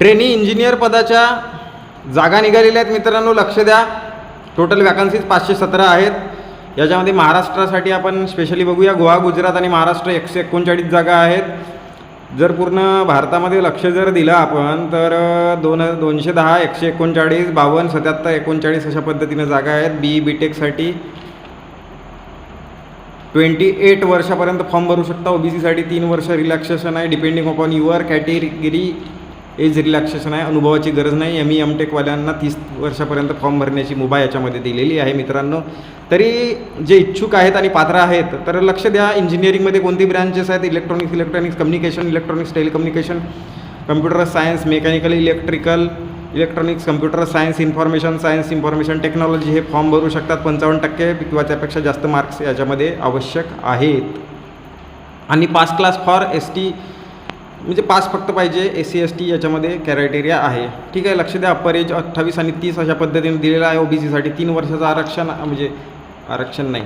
Trainee engineer पदाच्या जागा निघालेल्या आहेत मित्रांनो लक्ष द्या. टोटल वॅकन्सीज पाचशे सतरा आहेत. याच्यामध्ये महाराष्ट्रासाठी आपण स्पेशली बघूया. गोवा गुजरात आणि महाराष्ट्र एकशे एकोणचाळीस जागा आहेत. जर पूर्ण भारतामध्ये लक्ष जर दिलं आपण तर दोन दोनशे दहा एकशे एकोणचाळीस बावन्न सत्याहत्तर एकोणचाळीस अशा पद्धतीने जागा आहेत. बी बी टेकसाठी ट्वेंटी एट वर्षापर्यंत फॉर्म भरू शकता. ओबीसीसाठी तीन वर्ष रिलॅक्सेशन आहे. Depending upon your category age relaxation आहे अनुभवाची गरज नाही. एम ई एम टेकवाल्यांना तीस वर्षापर्यंत फॉर्म भरण्याची मुभा याच्यामध्ये दिलेली आहे मित्रांनो. तरी जे इच्छुक आहेत आणि पात्र आहेत तर लक्ष द्या. इंजिनिअरिंगमध्ये कोणती ब्रँचेस आहेत? Electronics electronics communication electronics telecommunication computer science mechanical electrical electronics computer science information science information technology हे फॉर्म भरू शकतात. पंचावन्न टक्के किंवा त्यापेक्षा जास्त मार्क्स याच्यामध्ये आवश्यक आहेत. आणि pass class for S T म्हणजे पास फक्त पाहिजे एस सी एस टी याच्यामध्ये क्रायटेरिया आहे. ठीक आहे लक्ष द्या अप्पर एज अठ्ठावीस आणि तीस अशा पद्धतीने दिलेला आहे ओबीसीसाठी तीन वर्षाचं आरक्षण म्हणजे आरक्षण नाही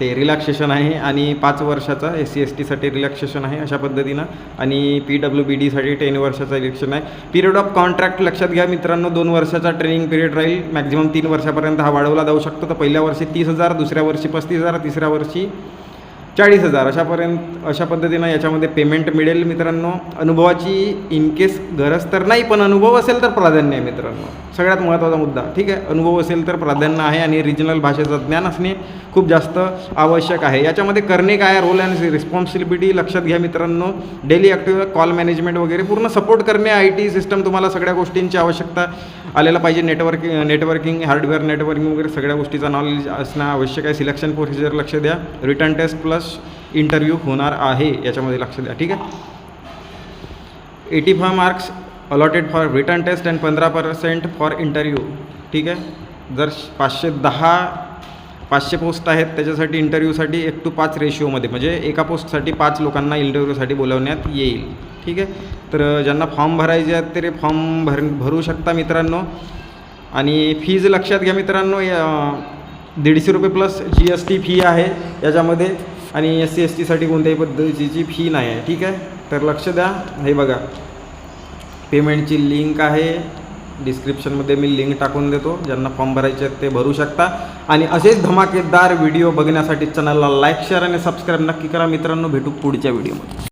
ते रिलॅक्सेशन आहे आणि पाच वर्षाचा एस सी एस टीसाठी रिलॅक्सेशन आहे अशा पद्धतीनं. आणि पी डब्ल्यू बी डीसाठी टेन वर्षाचं इलेक्शन आहे. पिरियड ऑफ कॉन्ट्रॅक्ट लक्षात घ्या मित्रांनो दोन वर्षाचा ट्रेनिंग पिरियड राहील. मॅक्झिमम तीन वर्षापर्यंत हा वाढवला जाऊ शकतो. तर पहिल्या वर्षी तीस हजार दुसऱ्या वर्षी पस्तीस हजार तिसऱ्या वर्षी चाळीस हजार. अशापर्यंत अशा पद्धतीनं याच्यामध्ये पेमेंट मिळेल मित्रांनो. अनुभवाची इनकेस गरज तर नाही पण अनुभव असेल तर प्राधान्य आहे मित्रांनो. सगळ्यात महत्त्वाचा मुद्दा. ठीक आहे? अनुभव असेल तर प्राधान्य आहे आणि रिजनल भाषेचं ज्ञान असणे खूप जास्त आवश्यक आहे. याच्यामध्ये करणे काय रोल अँड रिस्पॉन्सिबिलिटी लक्षात घ्या मित्रांनो. डेली ॲक्टिव्ह कॉल मॅनेजमेंट वगैरे पूर्ण सपोर्ट करणे आय टी सिस्टम तुम्हाला सगळ्या गोष्टींची आवश्यकता आलेला पाहिजे. नेटवर्किंग नेटवर्किंग हार्डवेअर नेटवर्किंग वगैरे सगळ्या गोष्टीचा नॉलेज असणं आवश्यक आहे. सिलेक्शन प्रोसिजर लक्ष द्या. रिटर्न टेस्ट प्लस इंटरव्ह्यू होणार आहे याच्यामध्ये लक्ष द्या. ठीक आहे? Eighty five marks allotted for return test and पंधरा पर्सेंट फॉर इंटरव्ह्यू ठीक आहे? जर पाचशे दहा पाचशे पोस्ट आहेत त्याच्यासाठी इंटरव्ह्यूसाठी एक टू पाच रेशिओमध्ये म्हणजे एका पोस्टसाठी पाच लोकांना इंटरव्ह्यूसाठी बोलवण्यात येईल. ठीक आहे? तर ज्यांना फॉर्म भरायचे आहेत ते फॉर्म भर भरू शकता मित्रांनो. आणि फीज लक्षात घ्या मित्रांनो या दीडशे रुपये plus G S T fee आहे. याच्यामध्ये आणि एस सी एस टीसाठी कोणत्याही पद्धतीची फी नाही आहे. ठीक आहे? तर लक्ष द्या. हे बघा. पेमेंटची लिंक आहे. डिस्क्रिप्शनमध्ये मी लिंक टाकून देतो. ज्यांना फॉर्म भरायचे आहेत ते भरू शकता. आणि असेच धमाकेदार व्हिडिओ बघण्यासाठी चॅनलला लाईक शेअर आणि सबस्क्राईब नक्की करा. मित्रांनो भेटू पुढच्या व्हिडिओमध्ये